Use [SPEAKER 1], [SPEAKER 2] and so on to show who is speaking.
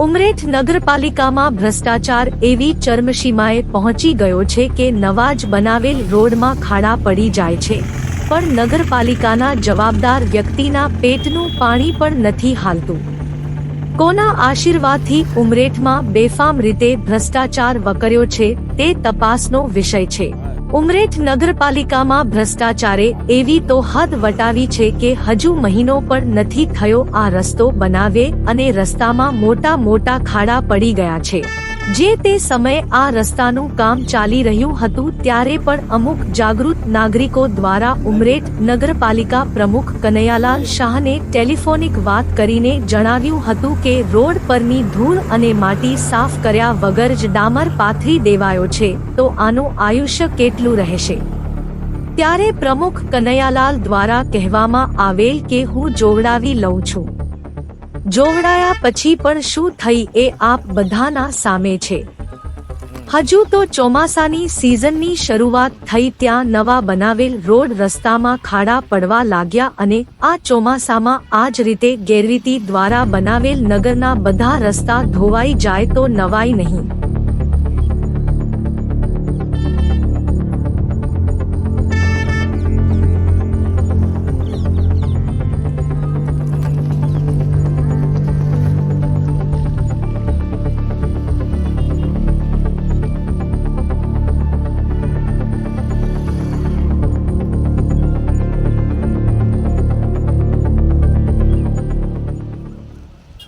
[SPEAKER 1] ઉમરેઠ નગરપાલિકામાં ભ્રષ્ટાચાર એવી ચરમસીમાએ પહોંચી ગયો છે કે નવા જ બનાવેલ રોડમાં ખાડા પડી જાય છે. પણ નગરપાલિકાના જવાબદાર વ્યક્તિના પેટનું પાણી પણ નથી હાલતું. કોના આશીર્વાદથી ઉમરેઠમાં બેફામ રીતે ભ્રષ્ટાચાર વકર્યો છે તે તપાસનો વિષય છે. ઉમરેઠ નગરપાલિકામાં ભ્રષ્ટાચારે એવી તો હદ વટાવી છે કે હજુ મહિનો પણ નથી થયો આ રસ્તો બનાવે અને રસ્તામાં મોટા મોટા ખાડા પડી ગયા છે. જે તે સમયે આ રસ્તાનું કામ ચાલી રહ્યું હતું ત્યારે પણ અમુક જાગૃત નાગરિકો દ્વારા ઉમરેઠ નગરપાલિકા પ્રમુખ કનૈયાલાલ શાહને ટેલિફોનિક વાત કરીને જણાવ્યું હતું કે રોડ પરની ધૂળ અને માટી સાફ કર્યા વગર જ ડામર પાથરી દેવાયો છે, તો આનું આયુષ્ય કેટલું રહેશે? ત્યારે પ્રમુખ કનૈયાલાલ દ્વારા કહેવામાં આવેલ કે હું જોવડાવી લઉં છું. જોવડાયા પછી પણ શું થઈ એ આપ બધાના સામે છે. હજુ તો ચોમાસાની સિઝનની શરૂઆત થઈ ત્યાં નવા બનાવેલ રોડ રસ્તામાં ખાડા પડવા લાગ્યા અને આ ચોમાસામાં આ જ રીતે ગેરરીતિ દ્વારા બનાવેલ નગરના બધા રસ્તા ધોવાઈ જાય તો નવાઈ નહીં.